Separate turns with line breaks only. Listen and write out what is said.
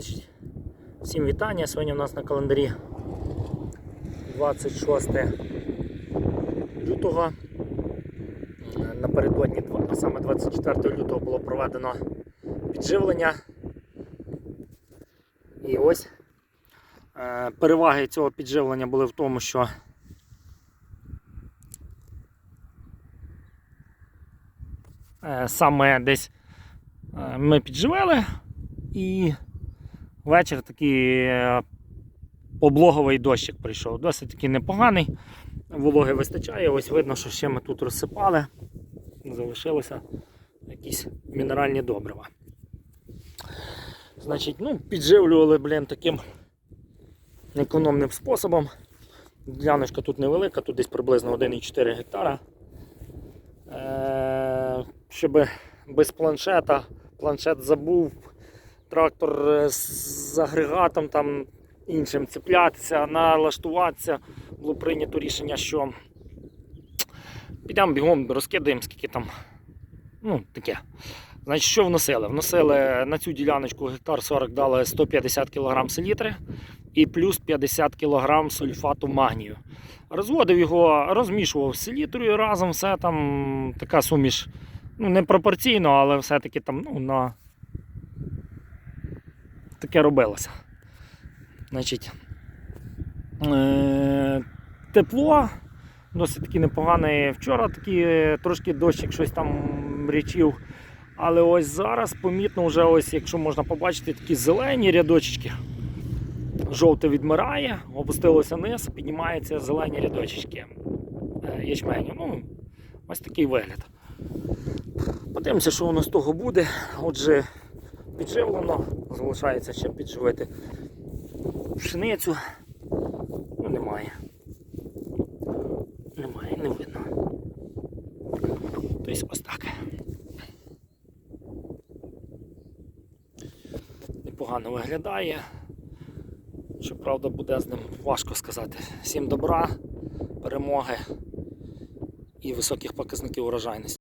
Значить, всім вітання. Сьогодні у нас на календарі 26 лютого. Напередодні, а саме 24 лютого було проведено підживлення. І ось е, переваги цього підживлення були в тому, що е, саме десь е, ми підживили і вечір такий е, облоговий дощик прийшов. Досить таки непоганий. Вологи вистачає. Ось видно, що ще ми тут розсипали. Залишилося якісь мінеральні добрива. Значить, ну, підживлювали, блін, таким економним способом. Діляночка тут невелика, тут десь приблизно 1,4 гектара. Е, щоб без планшета, планшет забув, трактор е, з агрегатом там іншим цеплятися, налаштуватися. Було прийнято рішення, що підемо бігом, розкидаємо, скільки там. Ну, таке. Значить, що вносили? Вносили на цю діляночку гектар 40 дали 150 кг селітри і плюс 50 кг сульфату магнію. Розводив його, розмішував з селітрою разом, все там така суміш. Ну, не пропорційно, але все-таки там ну, на таке робилося. Значить, е- тепло, досить таки непогане. Вчора такі трошки дощик щось там річив. Але ось зараз помітно вже, ось, якщо можна побачити, такі зелені рядочки. Жовте відмирає, опустилося вниз, піднімаються зелені рядочки е, ячменю. Ну, ось такий вигляд. Подивимося, що воно з того буде. Отже, підживлено, залишається ще підживити пшеницю. Ну, немає. Немає, не видно. Тобто ось так. Непогано виглядає. Щоправда, буде з ним важко сказати. Всім добра, перемоги і високих показників урожайності.